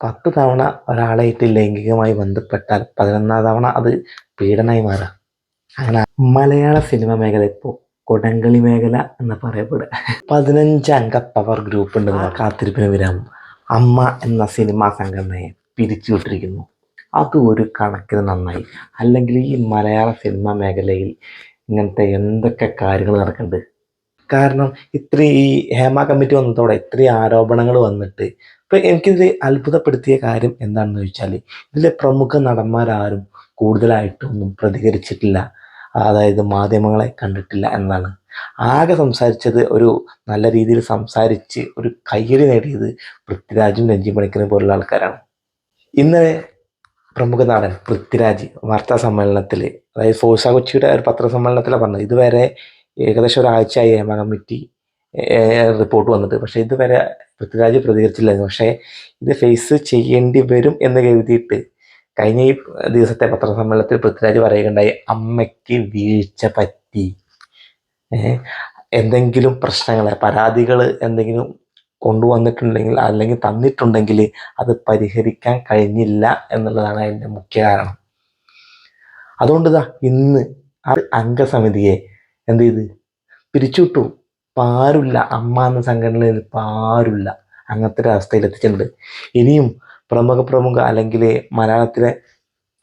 പത്ത് തവണ ഒരാളായിട്ട് ലൈംഗികമായി ബന്ധപ്പെട്ടാൽ പതിനൊന്നാം തവണ അത് പീഡനമായി മാറാം. അങ്ങനെ മലയാള സിനിമ മേഖല ഇപ്പോൾ കൊടങ്കളി മേഖല എന്ന് പറയപ്പെടുക. പതിനഞ്ച് അംഗ പവർ ഗ്രൂപ്പ് ഉണ്ട് കാത്തിരിപ്പിന് വിരാമം. അമ്മ എന്ന സിനിമാ സംഘടനയെ പിരിച്ചുവിട്ടിരിക്കുന്നു അത് ഒരു കണക്കിന് നന്നായി. അല്ലെങ്കിൽ ഈ മലയാള സിനിമ മേഖലയിൽ ഇങ്ങനത്തെ എന്തൊക്കെ കാര്യങ്ങൾ നടക്കുന്നുണ്ട്? കാരണം ഇത്രയും ഈ ഹേമ കമ്മിറ്റി വന്നതോടെ ഇത്രയും ആരോപണങ്ങൾ വന്നിട്ട് ഇപ്പം എനിക്കിത് അത്ഭുതപ്പെടുത്തിയ കാര്യം എന്താണെന്ന് ചോദിച്ചാൽ ഇതിലെ പ്രമുഖ നടന്മാരാരും കൂടുതലായിട്ടൊന്നും പ്രതികരിച്ചിട്ടില്ല. അതായത് മാധ്യമങ്ങളെ കണ്ടിട്ടില്ല എന്നാണ്. ആകെ സംസാരിച്ചത് ഒരു നല്ല രീതിയിൽ സംസാരിച്ച് ഒരു കയ്യടി നേടിയത് പൃഥ്വിരാജും രഞ്ജി പണിക്കരും പോലുള്ള ആൾക്കാരാണ്. ഇന്നലെ പ്രമുഖ നടൻ പൃഥ്വിരാജ് വാർത്താ സമ്മേളനത്തിൽ അതായത് ഫോഴ്സ കൊച്ചിയുടെ ഒരു പത്രസമ്മേളനത്തിലാണ് പറഞ്ഞത്. ഇതുവരെ ഏകദേശം ഒരാഴ്ചയായി ഹേമ കമ്മിറ്റി റിപ്പോർട്ട് വന്നിട്ട്. പക്ഷേ ഇതുവരെ പൃഥ്വിരാജ് പ്രതികരിച്ചില്ല പക്ഷേ ഇത് ഫേസ് ചെയ്യേണ്ടി വരും എന്ന് കരുതിയിട്ട് കഴിഞ്ഞ ഈ ദിവസത്തെ പത്രസമ്മേളനത്തിൽ പൃഥ്വിരാജ് പറയുകയുണ്ടായി അമ്മയ്ക്ക് വീഴ്ച പറ്റി. എന്തെങ്കിലും പ്രശ്നങ്ങൾ പരാതികൾ എന്തെങ്കിലും കൊണ്ടുവന്നിട്ടുണ്ടെങ്കിൽ അല്ലെങ്കിൽ തന്നിട്ടുണ്ടെങ്കിൽ അത് പരിഹരിക്കാൻ കഴിഞ്ഞില്ല എന്നുള്ളതാണ് അതിന്റെ മുഖ്യ കാരണം. അതുകൊണ്ട് ഇതാ ഇന്ന് അംഗസമിതിയെ എന്ത് ചെയ്ത്? പിരിച്ചുവിട്ടു. ഇപ്പം ആരുമില്ല അമ്മ എന്ന സംഘടനയിൽ ഇപ്പം ആരുമില്ല അങ്ങനത്തെ ഒരു അവസ്ഥയിൽ എത്തിച്ചിട്ടുണ്ട് ഇനിയും പ്രമുഖ പ്രമുഖ അല്ലെങ്കിൽ മലയാളത്തിലെ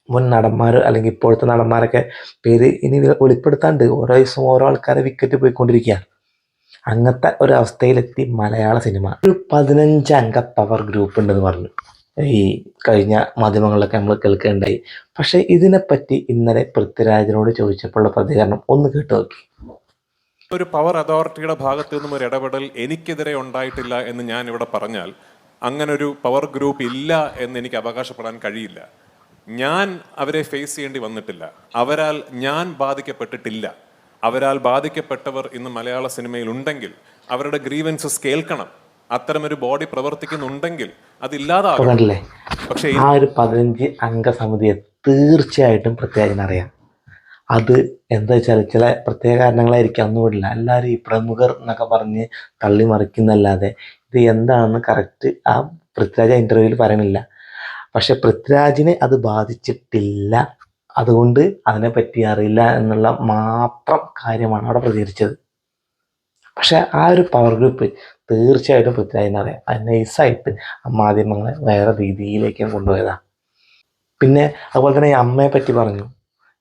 മുൻ നടന്മാർ അല്ലെങ്കിൽ ഇപ്പോഴത്തെ നടന്മാരൊക്കെ പേര് ഇനി വെളിപ്പെടുത്താണ്ട് ഓരോ ദിവസവും ഓരോ ആൾക്കാരെ വിക്കറ്റ് പോയിക്കൊണ്ടിരിക്കുകയാണ്. അങ്ങനത്തെ ഒരു അവസ്ഥയിലെത്തി മലയാള സിനിമ. ഒരു പതിനഞ്ച് അംഗ പവർ ഗ്രൂപ്പ് ഉണ്ടെന്ന് പറഞ്ഞു. ഈ കഴിഞ്ഞ മാധ്യമങ്ങളിലൊക്കെ നമ്മൾ കേൾക്കുകയുണ്ടായി പക്ഷേ ഇതിനെപ്പറ്റി ഇന്നലെ പൃഥ്വിരാജിനോട് ചോദിച്ചപ്പോഴുള്ള പ്രതികരണം ഒന്ന് കേട്ടു നോക്കി. ഒരു പവർ അതോറിറ്റിയുടെ ഭാഗത്തു നിന്നും ഒരു ഇടപെടൽ എനിക്കെതിരെ ഉണ്ടായിട്ടില്ല എന്ന് ഞാൻ ഇവിടെ പറഞ്ഞാൽ അങ്ങനെ ഒരു പവർ ഗ്രൂപ്പ് ഇല്ല എന്ന് എനിക്ക് അവകാശപ്പെടാൻ കഴിയില്ല. ഞാൻ അവരെ ഫേസ് ചെയ്യേണ്ടി വന്നിട്ടില്ല. അവരാൽ ഞാൻ ബാധിക്കപ്പെട്ടിട്ടില്ല. അവരാൽ ബാധിക്കപ്പെട്ടവർ ഇന്ന് മലയാള സിനിമയിൽ ഉണ്ടെങ്കിൽ അവരുടെ ഗ്രീവൻസസ് കേൾക്കണം. അത്തരമൊരു ബോഡി പ്രവർത്തിക്കുന്നുണ്ടെങ്കിൽ ഇപ്പൊ അതില്ലാതാകണം കണ്ടില്ലേ? പക്ഷേ ആ ഒരു പതിനഞ്ച് അംഗ സമിതിയെ തീർച്ചയായിട്ടും പ്രത്യേകം അറിയാം അത് എന്താ വെച്ചാൽ ചില പ്രത്യേക കാരണങ്ങളായിരിക്കും. വിടില്ല. എല്ലാവരും ഈ പ്രമുഖർ എന്നൊക്കെ പറഞ്ഞ് തള്ളി മറിക്കുന്നല്ലാതെ ഇത് എന്താണെന്ന് കറക്റ്റ് ആ പൃഥ്വിരാജ് ഇന്റർവ്യൂവിൽ പറയണില്ല. പക്ഷെ പൃഥ്വിരാജിനെ അത് ബാധിച്ചിട്ടില്ല. അതുകൊണ്ട് അതിനെപ്പറ്റി അറിയില്ല എന്നുള്ള മാത്രം കാര്യമാണ് അവിടെ പ്രതികരിച്ചത്. പക്ഷെ ആ ഒരു പവർ ഗ്രൂപ്പ് തീർച്ചയായിട്ടും പൃഥ്വിരാജിനെ അറിയാം. അത് നൈസായിട്ട് മാധ്യമങ്ങളെ വേറെ രീതിയിലേക്ക് കൊണ്ടുപോയതാണ് പിന്നെ അതുപോലെ തന്നെ ഈ അമ്മയെ പറ്റി പറഞ്ഞു.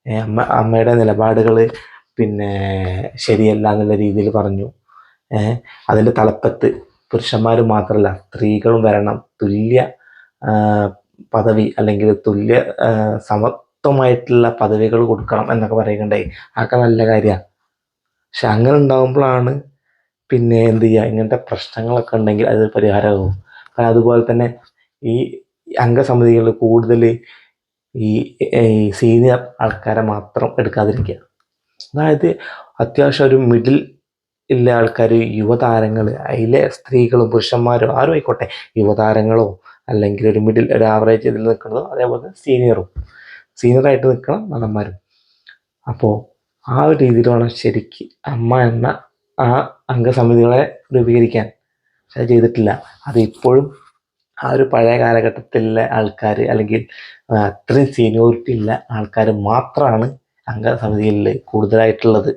അമ്മ അമ്മയുടെ നിലപാടുകൾ പിന്നെ ശരിയല്ല എന്നുള്ള രീതിയിൽ പറഞ്ഞു. അതിന്റെ തലപ്പത്ത് പുരുഷന്മാർ മാത്രമല്ല സ്ത്രീകളും വരണം. തുല്യ പദവി അല്ലെങ്കിൽ തുല്യ സമത്വമായിട്ടുള്ള പദവികൾ കൊടുക്കണം എന്നൊക്കെ പറയുകയുണ്ടായി അതൊക്കെ നല്ല കാര്യമാണ് പക്ഷെ അങ്ങനെ ഉണ്ടാകുമ്പോഴാണ് പിന്നെ എന്ത് ചെയ്യുക? ഇങ്ങനത്തെ പ്രശ്നങ്ങളൊക്കെ ഉണ്ടെങ്കിൽ അത് പരിഹാരമാകും അതുപോലെ തന്നെ ഈ അംഗസമിതികൾ കൂടുതൽ ഈ സീനിയർ ആൾക്കാരെ മാത്രം എടുക്കാതിരിക്കുക. അതായത് അത്യാവശ്യം ഒരു മിഡിൽ ഇല്ല ആൾക്കാർ യുവതാരങ്ങൾ അതിലെ സ്ത്രീകളും പുരുഷന്മാരും ആരും ആയിക്കോട്ടെ യുവതാരങ്ങളോ അല്ലെങ്കിൽ ഒരു മിഡിൽ ഒരു ആവറേജ് ഇതിൽ നിൽക്കുന്നതോ അതേപോലെ സീനിയറും സീനിയറായിട്ട് നിൽക്കണം നടന്മാരും. അപ്പോൾ ആ ഒരു രീതിയിൽ വേണം ശരിക്ക് അമ്മ എന്ന ആ അംഗസമിതികളെ രൂപീകരിക്കാൻ. പക്ഷെ ചെയ്തിട്ടില്ല. അത് ഇപ്പോഴും ആ ഒരു പഴയ കാലഘട്ടത്തിലെ ആൾക്കാർ അല്ലെങ്കിൽ അത്രയും സീനിയോറിറ്റി ഉള്ള ആൾക്കാർ മാത്രമാണ് അംഗസമിതിയിൽ കൂടുതലായിട്ടുള്ളത്.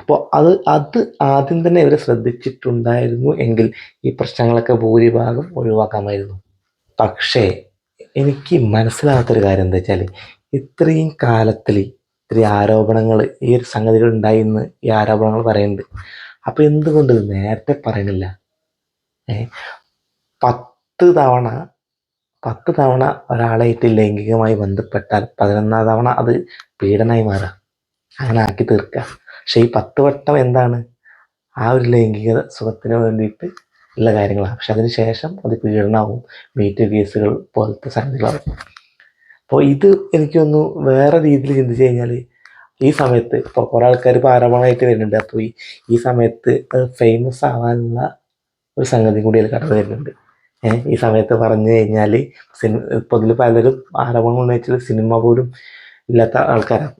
അപ്പോൾ അത് അത് ആദ്യം തന്നെ ഇവർ ശ്രദ്ധിച്ചിട്ടുണ്ടായിരുന്നു എങ്കിൽ ഈ പ്രശ്നങ്ങളൊക്കെ ഭൂരിഭാഗം ഒഴിവാക്കാമായിരുന്നു. പക്ഷേ എനിക്ക് മനസ്സിലാകാത്തൊരു കാര്യം എന്താ വെച്ചാൽ ഇത്രയും കാലത്തിൽ ഇത്രയും ആരോപണങ്ങൾ ഈ ഒരു സംഗതികൾ ഉണ്ടായി എന്ന് ഈ ആരോപണങ്ങൾ പറയുന്നുണ്ട്. അപ്പോൾ എന്തുകൊണ്ട് നേരത്തെ പറയണില്ല ഏ പത്ത് തവണ പത്ത് തവണ ഒരാളായിട്ട് ലൈംഗികമായി ബന്ധപ്പെട്ടാൽ പതിനൊന്നാം തവണ അത് പീഡനമായി മാറുക അങ്ങനെ ആക്കി തീർക്കുക പക്ഷെ ഈ പത്ത് വട്ടം എന്താണ്? ആ ഒരു ലൈംഗിക സുഖത്തിന് വേണ്ടിയിട്ട് ഉള്ള കാര്യങ്ങളാണ്. പക്ഷെ അതിന് ശേഷം അത് പീഡനമാവും മീറ്റ് കേസുകൾ പോലത്തെ സംഗതികളാവും അപ്പോൾ ഇത് എനിക്കൊന്ന് വേറെ രീതിയിൽ ചിന്തിച്ചു കഴിഞ്ഞാൽ ഈ സമയത്ത് ഇപ്പോൾ കുറേ ആൾക്കാർ ഇപ്പോൾ ആരോപണമായിട്ട് വരുന്നുണ്ട്. അപ്പോൾ ഈ ഈ സമയത്ത് ഫേമസ് ആവാനുള്ള ഒരു സംഗതി കൂടി അതിൽ കടന്നു വരുന്നുണ്ട്. ഈ സമയത്ത് പറഞ്ഞു കഴിഞ്ഞാൽ സിനിമ ഇപ്പോൾ ഇതിൽ പലരും ആരോപണം വെച്ചാൽ സിനിമ പോലും ഇല്ലാത്ത ആൾക്കാരാണ്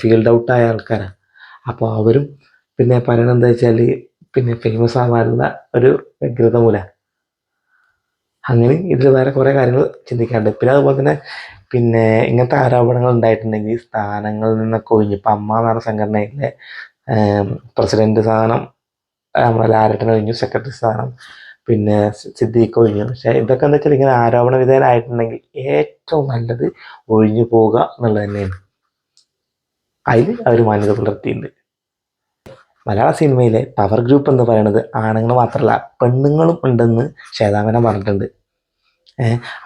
ഫീൽഡ് ഔട്ടായ ആൾക്കാരാണ് അപ്പോൾ അവരും പിന്നെ പറയണത് എന്താ വെച്ചാൽ പിന്നെ ഫേമസ് ആവാനുള്ള ഒരു വ്യഗ്രത മൂല. അങ്ങനെ ഇതിൽ വേറെ കുറേ കാര്യങ്ങൾ ചിന്തിക്കാറുണ്ട്. പിന്നെ അതുപോലെ തന്നെ പിന്നെ ഇങ്ങനത്തെ ആരോപണങ്ങൾ ഉണ്ടായിട്ടുണ്ടെങ്കിൽ സ്ഥാനങ്ങളിൽ നിന്നൊക്കെ ഒഴിഞ്ഞ് ഇപ്പം അമ്മ എന്ന് പറഞ്ഞ സംഘടനയിലെ പ്രസിഡന്റ് സ്ഥാനം നമ്മളെ ലാലട്ടൻ ഒഴിഞ്ഞു സെക്രട്ടറി സ്ഥാനം പിന്നെ സിദ്ദീഖ് ഒഴിഞ്ഞു. പക്ഷേ ഇതൊക്കെ എന്താ വെച്ചാൽ ഇങ്ങനെ ആരോപണ വിധേയനായിട്ടുണ്ടെങ്കിൽ ഏറ്റവും നല്ലത് ഒഴിഞ്ഞു പോവുക എന്നുള്ളത് തന്നെയാണ്. അതിൽ അവർ മാന്യത പുലർത്തിയിട്ടുണ്ട്. മലയാള സിനിമയിലെ പവർ ഗ്രൂപ്പ് എന്ന് പറയുന്നത് ആണുങ്ങൾ മാത്രമല്ല പെണ്ണുങ്ങളും ഉണ്ടെന്ന് ശേതാമനം പറഞ്ഞിട്ടുണ്ട്.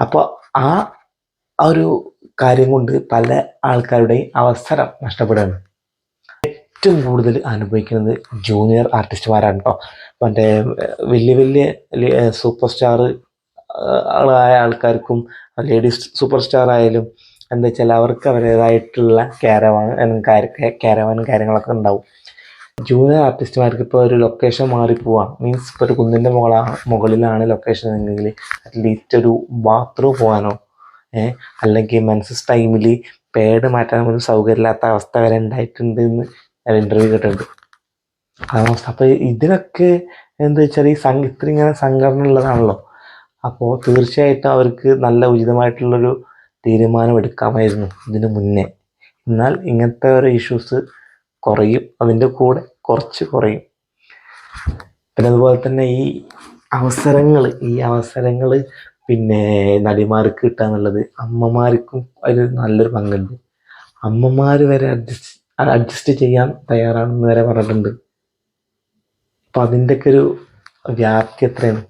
അപ്പോൾ ആ ഒരു കാര്യം കൊണ്ട് പല ആൾക്കാരുടെയും അവസരം നഷ്ടപ്പെടുകയാണ്. ഏറ്റവും കൂടുതൽ അനുഭവിക്കുന്നത് ജൂനിയർ ആർട്ടിസ്റ്റുമാരാണ് കേട്ടോ മറ്റേ വലിയ വലിയ സൂപ്പർ സ്റ്റാർ ആയ ആൾക്കാർക്കും ലേഡീസ് സൂപ്പർ സ്റ്റാർ ആയാലും എന്താ വെച്ചാൽ അവർക്ക് അവരുടേതായിട്ടുള്ള ക്യാരവാൻ ക്യാരവാനും കാര്യങ്ങളൊക്കെ ഉണ്ടാവും. ജൂനിയർ ആർട്ടിസ്റ്റുമാർക്ക് ഇപ്പോൾ ഒരു ലൊക്കേഷൻ മാറിപ്പോവാണ് മീൻസ് ഇപ്പോൾ ഒരു കുന്നിന്റെ മുകളാണ് മുകളിലാണ് ലൊക്കേഷൻ എങ്കിൽ അറ്റ്ലീസ്റ്റ് ഒരു ബാത്റൂം പോകാനോ ഏഹ് അല്ലെങ്കിൽ മനസ്സ് ടൈമിൽ പേട് മാറ്റാൻ ഒരു സൗകര്യമില്ലാത്ത അവസ്ഥ വരെ ഉണ്ടായിട്ടുണ്ട് എന്ന് ഞാൻ ഇന്റർവ്യൂ കേട്ടിട്ടുണ്ട് അപ്പൊ അപ്പോൾ ഇതിനൊക്കെ എന്താ വെച്ചാൽ ഈ സംഘ ഇത്ര ഇങ്ങനെ സംഘടന ഉള്ളതാണല്ലോ. അപ്പോൾ തീർച്ചയായിട്ടും അവർക്ക് നല്ല ഉചിതമായിട്ടുള്ളൊരു തീരുമാനം എടുക്കാമായിരുന്നു ഇതിനു മുന്നേ. എന്നാൽ ഇങ്ങനത്തെ ഒരു ഇഷ്യൂസ് കുറയും അതിന്റെ കൂടെ കുറച്ച് കുറയും. പിന്നെ അതുപോലെ തന്നെ ഈ അവസരങ്ങൾ ഈ അവസരങ്ങൾ പിന്നെ നടിമാർക്ക് കിട്ടുക എന്നുള്ളത് അമ്മമാർക്കും അതിൽ നല്ലൊരു പങ്കുണ്ട്. അമ്മമാർ വരെ അഡ്ജസ്റ്റ് അഡ്ജസ്റ്റ് ചെയ്യാൻ തയ്യാറാണെന്ന് വരെ പറഞ്ഞിട്ടുണ്ട്. അപ്പം അതിന്റെയൊക്കെ ഒരു വ്യാപ്തി എത്രയാണ്?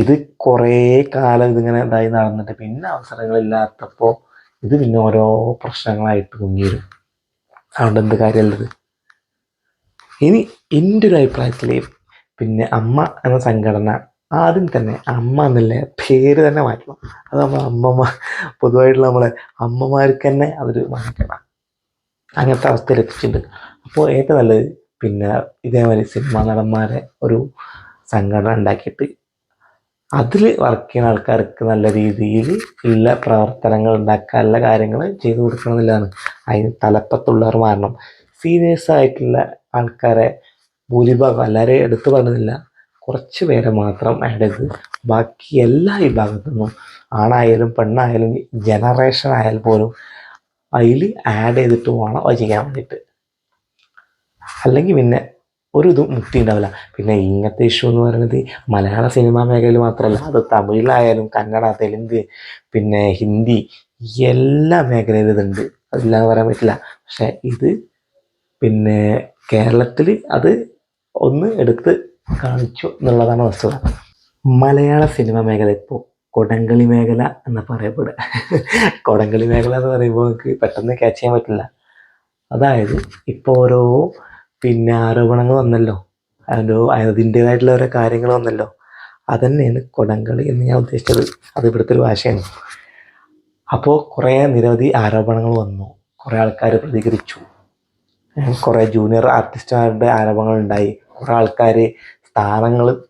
ഇത് കുറേ കാലം ഇതിങ്ങനെ ഇതായി നടന്നിട്ട് പിന്നെ അവസരങ്ങളില്ലാത്തപ്പോൾ ഇത് പിന്നെ ഓരോ പ്രശ്നങ്ങളായിട്ട് പൊങ്ങി വരും. അതുകൊണ്ട് എന്ത് കാര്യമുള്ളത്? ഇനി എന്റെ ഒരു അഭിപ്രായത്തിൽ പിന്നെ അമ്മ എന്ന സംഘടന ആദ്യം തന്നെ അമ്മ എന്നുള്ള പേര് തന്നെ മാറ്റണം. അത് നമ്മൾ അമ്മമാർ പൊതുവായിട്ടുള്ള നമ്മളെ അമ്മമാർക്ക് തന്നെ അതൊരു മാറ്റണം അങ്ങനത്തെ അവസ്ഥയിൽ എത്തിച്ചിട്ടുണ്ട്. അപ്പോൾ ഏറ്റവും നല്ലത് പിന്നെ ഇതേമാതിരി സിനിമാ നടന്മാരെ ഒരു സംഘടന ഉണ്ടാക്കിയിട്ട് അതിൽ വർക്ക് ചെയ്യുന്ന ആൾക്കാർക്ക് നല്ല രീതിയിൽ ഉള്ള പ്രവർത്തനങ്ങൾ ഉണ്ടാക്കാനുള്ള കാര്യങ്ങൾ ചെയ്തു കൊടുക്കണം എന്നുള്ളതാണ്. അതിന് തലപ്പത്തുള്ളവർ മാറണം. സീരിയസ് ആയിട്ടുള്ള ആൾക്കാരെ ഭൂരിഭാഗം എല്ലാവരെയും എടുത്തു പറഞ്ഞില്ല കുറച്ച് പേരെ മാത്രം ആഡ് ചെയ്ത് ബാക്കി എല്ലാ വിഭാഗത്തു നിന്നും ആണായാലും പെണ്ണായാലും ജനറേഷൻ ആയാൽ പോലും അതിൽ ആഡ് ചെയ്തിട്ട് വേണം അത് ചെയ്യാൻ വേണ്ടിയിട്ട്. അല്ലെങ്കിൽ പിന്നെ ഒരു ഇതും മുക്തി ഉണ്ടാവില്ല. പിന്നെ ഇങ്ങനത്തെ ഇഷ്യൂ എന്ന് പറയുന്നത് മലയാള സിനിമാ മേഖലയിൽ മാത്രമല്ല അത് തമിഴിലായാലും കന്നഡ തെലുങ്ക് പിന്നെ ഹിന്ദി എല്ലാ മേഖലയിലും ഇതുണ്ട്. അതില്ലാന്ന് പറയാൻ പറ്റില്ല. പക്ഷെ ഇത് പിന്നെ കേരളത്തിൽ അത് ഒന്ന് എടുത്ത് കാണിച്ചു എന്നുള്ളതാണ് വസ്തുത. മലയാള സിനിമ മേഖല ഇപ്പോൾ കൊടംകളി മേഖല എന്ന് പറയപ്പെടുക. കൊടങ്കളി മേഖല എന്ന് പറയുമ്പോൾ നമുക്ക് പെട്ടെന്ന് ക്യാച്ച് ചെയ്യാൻ പറ്റില്ല. അതായത് ഇപ്പോൾ ഓരോ പിന്നെ ആരോപണങ്ങൾ വന്നല്ലോ. അതിന്റെ അതിന്റേതായിട്ടുള്ള ഓരോ കാര്യങ്ങൾ വന്നല്ലോ. അതന്നെയാണ് കൊടങ്കളി എന്ന് ഞാൻ ഉദ്ദേശിച്ചത്. അത് ഇവിടുത്തെ ഒരു ഭാഷയാണ്. അപ്പോൾ കുറേ നിരവധി ആരോപണങ്ങൾ വന്നു. കുറേ ആൾക്കാർ പ്രതികരിച്ചു. കുറേ ജൂനിയർ ആർട്ടിസ്റ്റുമാരുടെ ആരോപണങ്ങൾ ഉണ്ടായി. കുറേ ആൾക്കാർ സ്ഥാനങ്ങൾ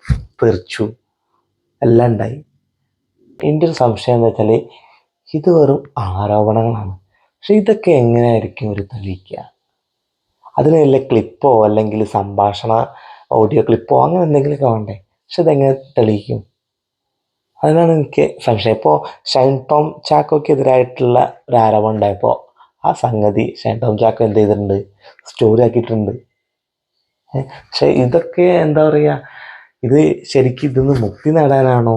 തെറിച്ചു. എല്ലാം ഉണ്ടായി. എന്റെ ഒരു സംശയം എന്താ വെച്ചാൽ ഇത് വെറും ആരോപണങ്ങളാണ്. പക്ഷെ ഇതൊക്കെ എങ്ങനെയായിരിക്കും ഒരു തെളിയിക്കുക? അതിന് വല്ല ക്ലിപ്പോ അല്ലെങ്കിൽ സംഭാഷണ ഓഡിയോ ക്ലിപ്പോ അങ്ങനെ എന്തെങ്കിലുമൊക്കെ വേണ്ടേ? പക്ഷെ ഇതെങ്ങനെ തെളിയിക്കും? അതിനാണ് എനിക്ക് സംശയം. ഇപ്പോൾ ഷൈൻ ടോം ചാക്കോക്കെതിരായിട്ടുള്ള ഒരു ആരോപണം ഉണ്ടായപ്പോൾ ആ സംഗതി ഷൈൻ ടോം ചാക്കോ എന്ത് ചെയ്തിട്ടുണ്ട്? സ്റ്റോറി ആക്കിയിട്ടുണ്ട്. പക്ഷെ ഇതൊക്കെ എന്താ പറയുക ഇത് ശരിക്കും ഇതിന്ന് മുക്തി നേടാനാണോ?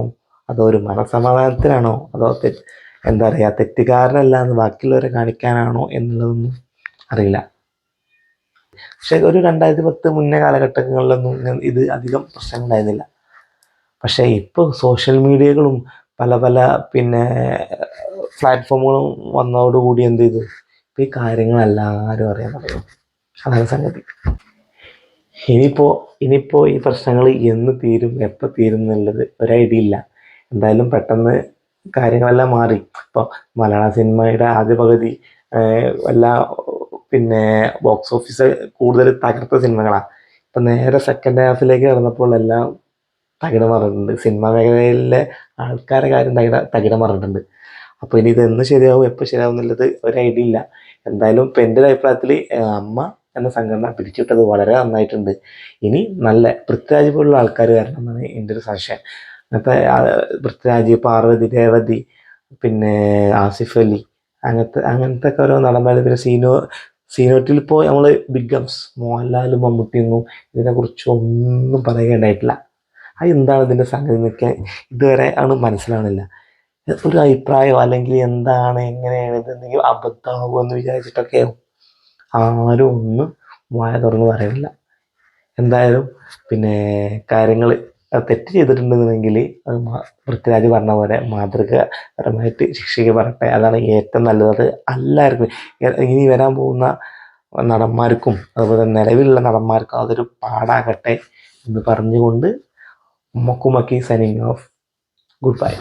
അതോ ഒരു മനസമാധാനത്തിനാണോ അതോ എന്താ പറയുക തെറ്റുകാരനല്ല എന്ന് ബാക്കിയുള്ളവരെ കാണിക്കാനാണോ എന്നുള്ളതൊന്നും അറിയില്ല. പക്ഷെ ഒരു രണ്ടായിരത്തി പത്ത് മുന്നേ കാലഘട്ടങ്ങളിലൊന്നും ഇത് അധികം പ്രശ്നങ്ങളായിരുന്നില്ല പക്ഷേ ഇപ്പോൾ സോഷ്യൽ മീഡിയകളും പല പല പിന്നെ പ്ലാറ്റ്ഫോമുകളും വന്നതോടുകൂടി എന്ത് ചെയ്തു? ഇപ്പോൾ ഈ കാര്യങ്ങൾ എല്ലാവരും അറിയാൻ പറയും അതാണ് സംഗതി. ഇനിയിപ്പോൾ ഇനിയിപ്പോൾ ഈ പ്രശ്നങ്ങൾ എന്ന് തീരും എപ്പോൾ തീരും എന്നുള്ളത് ഒരു ഐഡിയ ഇല്ല. എന്തായാലും പെട്ടെന്ന് കാര്യങ്ങളെല്ലാം മാറി. ഇപ്പോൾ മലയാള സിനിമയുടെ ആദ്യ പകുതി എല്ലാ പിന്നെ ബോക്സ് ഓഫീസ് കൂടുതൽ തകർത്ത സിനിമകളാണ് ഇപ്പം നേരെ സെക്കൻഡ് ഹാഫിലേക്ക് കടന്നപ്പോൾ എല്ലാം തകിടം മറിഞ്ഞിട്ടുണ്ട്. സിനിമാ മേഖലയിലെ ആൾക്കാരെ കാര്യം തകിട തകിടം മറിഞ്ഞിട്ടുണ്ട്. അപ്പോൾ ഇനി ഇത് എന്ന് ശരിയാവും എപ്പോൾ ശരിയാവും എന്നുള്ളത് ഒരു ഐഡിയ ഇല്ല. എന്തായാലും ഇപ്പം എന്റെ ഒരു അഭിപ്രായത്തിൽ അമ്മ എന്ന സംഘടന പിരിച്ചുവിട്ടത് വളരെ നന്നായിട്ടുണ്ട്. ഇനി നല്ല പൃഥ്വിരാജ് പോലുള്ള ആൾക്കാർ വരണം എന്നാണ് എന്റെ ഒരു സംശയം. അങ്ങനത്തെ പൃഥ്വിരാജ് പാർവതി രേവതി പിന്നെ ആസിഫ് അലി അങ്ങനത്തെ അങ്ങനത്തെ ഒക്കെ ഓരോ നടന്മാർ പിന്നെ സീനോ സീനോട്ടിൽ ഇപ്പോൾ നമ്മൾ ബിഗ് ഗംസ് മോഹൻലാലും മമ്മൂട്ടിയൊന്നും ഇതിനെക്കുറിച്ച് ഒന്നും പറയുകയുണ്ടായിട്ടില്ല അത് എന്താണ് ഇതിന്റെ സംഗതി എന്നൊക്കെ ഇതുവരെ ആണ് മനസ്സിലാവണില്ല. ഒരു അഭിപ്രായമോ അല്ലെങ്കിൽ എന്താണ് എങ്ങനെയാണ് ഇത് എന്തെങ്കിലും അബദ്ധമാകുമോ എന്ന് വിചാരിച്ചിട്ടൊക്കെ ആരും ഒന്നും വായ തുറന്ന് പറയുന്നില്ല എന്തായാലും പിന്നെ കാര്യങ്ങൾ തെറ്റ് ചെയ്തിട്ടുണ്ടെന്നുണ്ടെങ്കിൽ അത് പൃഥ്വിരാജ് പറഞ്ഞ പോലെ മാതൃകപരമായിട്ട് ശിക്ഷിക്കപ്പെടട്ടെ അതാണ് ഏറ്റവും നല്ലത്. എല്ലാവർക്കും ഇനി വരാൻ പോകുന്ന നടന്മാർക്കും അതുപോലെ നിലവിലുള്ള നടന്മാർക്കും അതൊരു പാടാകട്ടെ എന്ന് പറഞ്ഞുകൊണ്ട് മക്കുമക്കി സൈനിങ് ഓഫ് ഗുഡ് ബൈ